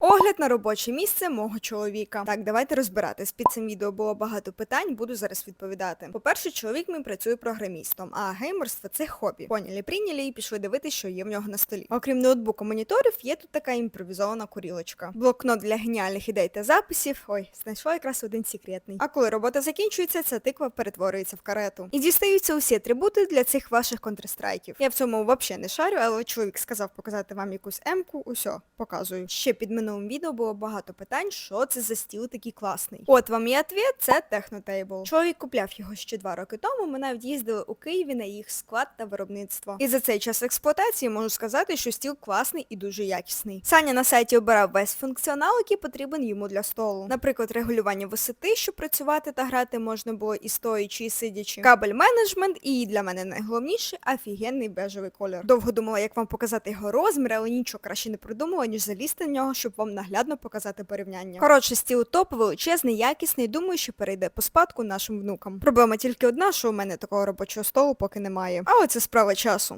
Огляд на робоче місце мого чоловіка. Так, давайте розбиратись. Під цим відео було багато питань, буду зараз відповідати. По-перше, чоловік мій працює програмістом, а геймерство це хобі. Поняли, прийняли і пішли дивитися, що є в нього на столі. Окрім ноутбуку моніторів, є тут така імпровізована курілочка. Блокнот для геніальних ідей та записів. Ой, знайшла якраз один секретний. А коли робота закінчується, ця тиква перетворюється в карету. І дістаються усі атрибути для цих ваших контрстрайків. Я в цьому взагалі не шарю, але чоловік сказав показати вам якусь емку, усьо, показую. Ще під минулим відео було багато питань, що це за стіл такий класний. От вам і ответ, це Технотейбл. Чоловік купляв його ще два роки тому. Ми навіть їздили у Києві на їх склад та виробництво. І за цей час експлуатації можу сказати, що стіл класний і дуже якісний. Саня на сайті обирав весь функціонал, який потрібен йому для столу. Наприклад, регулювання висоти, щоб працювати та грати можна було і стоячи, і сидячи. Кабель менеджмент, і для мене найголовніше офігенний бежевий колір. Довго думала, як вам показати його розмір, але нічого краще не придумала, ніж залізти в нього, щоб вам наглядно показати порівняння. Коротше, стіл топ, величезний, якісний, думаю, що перейде по спадку нашим внукам. Проблема тільки одна, що у мене такого робочого столу поки немає. Але це справа часу.